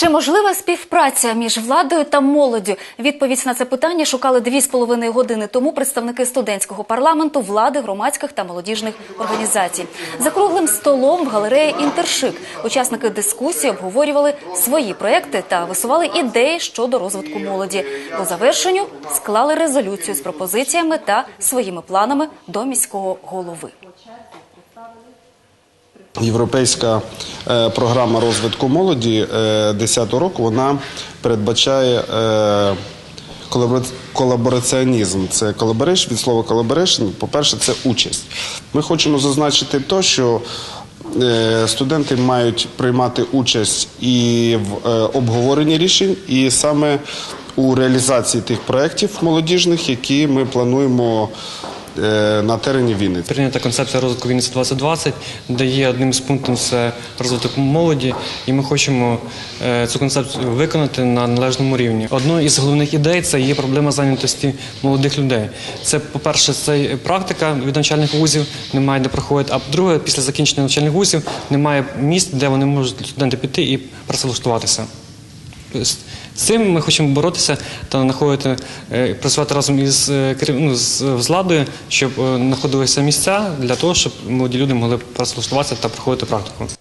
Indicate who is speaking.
Speaker 1: Чи можлива співпраця між владою та молоддю? Відповідь на це питання шукали дві з половиною години тому представники студентського парламенту, влади, громадських та молодіжних організацій. За круглим столом в галереї Інтершик учасники дискусії обговорювали свої проекти та висували ідеї щодо розвитку молоді. По завершенню склали резолюцію з пропозиціями та своїми планами до міського голови.
Speaker 2: Європейська е, програма розвитку молоді 10 року вона передбачає е, колабора- колабораціонізм. Це collaboration, від слова collaboration. По-перше, це участь. Ми хочемо зазначити те, що е, студенти мають приймати участь і в е, обговоренні рішень, і саме у реалізації тих проєктів молодіжних, які ми плануємо е, на терені Вінниці.
Speaker 3: Прийнята концепція розвитку Вінниці 2020, де є одним з пунктів це розвиток молоді, і ми хочемо е, цю концепцію виконати на належному рівні. Одною із головних ідей це є проблема зайнятості молодих людей. Це, по-перше, це практика від навчальних вузів, немає де проходити. А по-друге, після закінчення навчальних вузів немає місць, де вони можуть студенти піти і працевлаштуватися. З цим ми хочемо боротися та знаходити, е, працювати разом із е, ну, з, владою, щоб е, знаходилися місця для того, щоб молоді люди могли працевлаштуватися та проходити практику.